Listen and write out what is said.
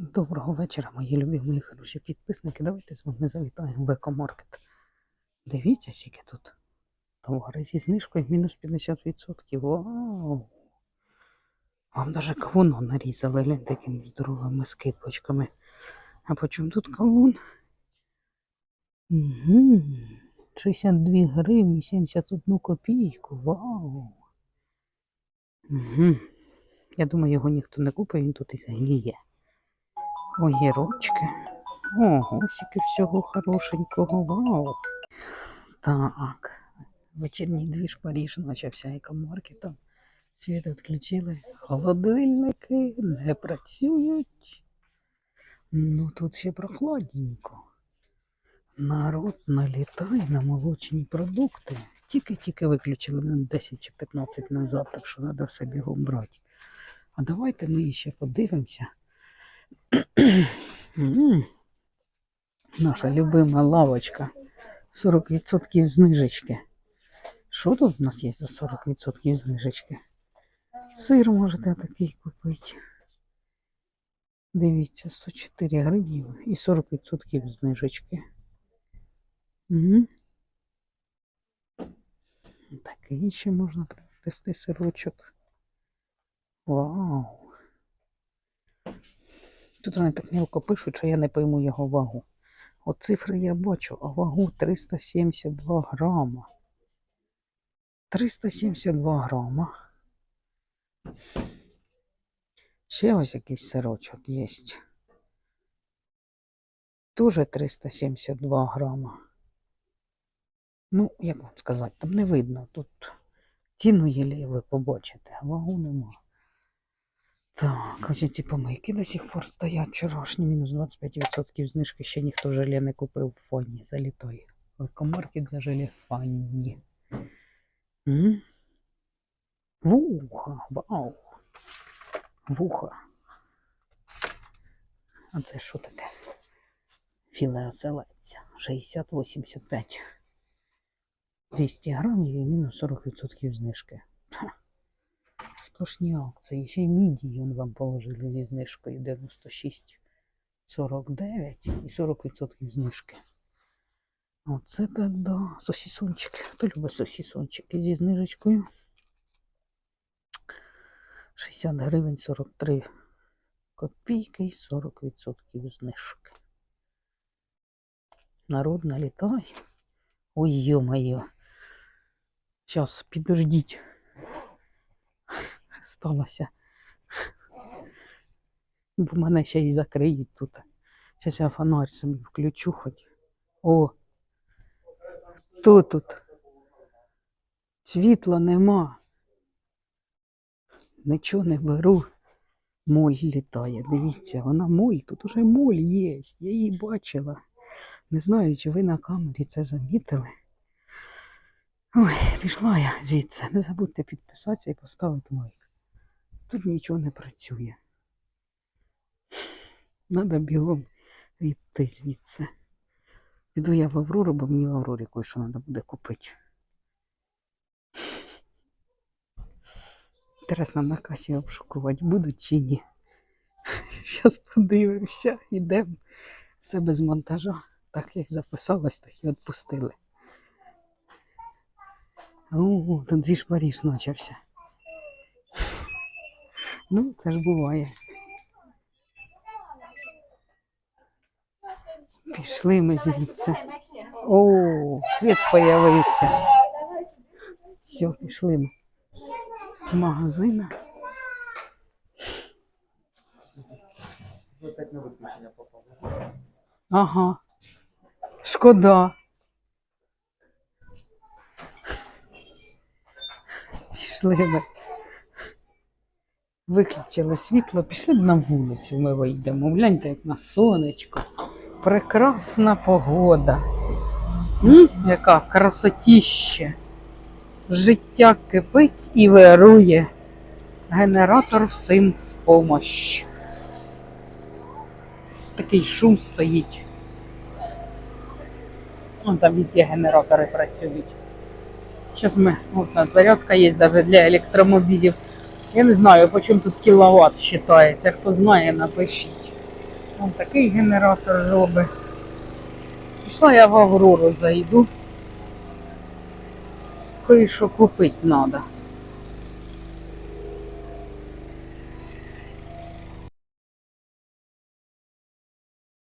Доброго вечора, мої любі, мої хороші підписники. Давайте з вами завітаємо в екомаркет. Дивіться, скільки тут товари зі знижкою мінус 50%. Вау! Вам даже кавуну нарізали, глянь, такими здоровими скипочками. А по чому тут кавун? Угу. 62 гривні 71 копійку. Вау! Угу. Я думаю, його ніхто не купить, він тут і гніє. Огірочки. Ого, скільки всього хорошенького. Вау. Так. Вечірній двіж Паріж почався екомаркетом. Світ відключили. Холодильники не працюють. Ну тут ще прохладненько. Народ налітає на молочні продукти. Тільки-тільки виключили мене 10 чи 15 назад, так що треба все бігом брати. А давайте ми ще подивимося. Наша любима лавочка. 40% знижечки. Що тут у нас є за 40% знижечки? Сир можете такий купити. Дивіться, 104 гривні і 40% знижечки. Угу. Такий ще можна привезти сирочок. Вау! Тут вони так мілко пишуть, що я не пойму його вагу. От цифри я бачу, а вагу 372 грама. 372 грама. Ще ось якийсь сирочок є. Тоже 372 грама. Ну, як вам сказати, там не видно. Тут ціну єлі ви побачите, вагу нема. Так, ось ці помийки до сих пор стоять вчорашні, мінус 25% знижки, ще ніхто желе не купив в фоні, залітає. Екомаркет за желе фанні. Вуха, вау. Вуха. А це що таке? Філе оселедця. 60-85. 200 грамів і мінус 40% знижки. Сплошні акції. Ще й мідії он вам положили зі знижкою 96,49 і 40% знижки. Оце так да. Сосісончики. Хто любить сосісончики зі знижечкою? 60 гривень 43 копійки і 40% знижки. Народ налітає. Ой, ё-моё. Сейчас, підождіть. Сталося. Бо мене ще й закриють тут. Зараз я фонарь собі включу хоч. О! Хто тут? Світла нема. Нічого не беру. Моль літає. Дивіться, вона моль. Тут уже моль є. Я її бачила. Не знаю, чи ви на камері це замітили. Ой, пішла я звідси. Не забудьте підписатися і поставити лайк. Тут нічого не працює. Надо бігом йти звідси. Піду я в Аврору, бо мені в Аврорі кое-що треба буде купити. Інтересно, на касі обшукувати будуть чи ні. Зараз подивимося, йдемо. Все без монтажа. Так як записалось, так і відпустили. О, тут двіж Паріж почався. Ну, це ж буває. Пішли ми звідси. О, світ появився. Все, пішли ми з магазина. Ага. Шкода. Пішли ми. Виключили світло, пішли на вулицю, ми вийдемо. Гляньте, як на сонечко. Прекрасна погода. М? Яка красотіще. Життя кипить і вирує. Генератор всім в помощь. Такий шум стоїть. Вон там везде генератори працюють. Зараз ми, от зарядка є навіть для електромобілів. Я не знаю, по чому тут кіловат вважається. Хто знає, напишіть. Он такий генератор робить. Пішла я в Аврору зайду. Кое-що купити треба.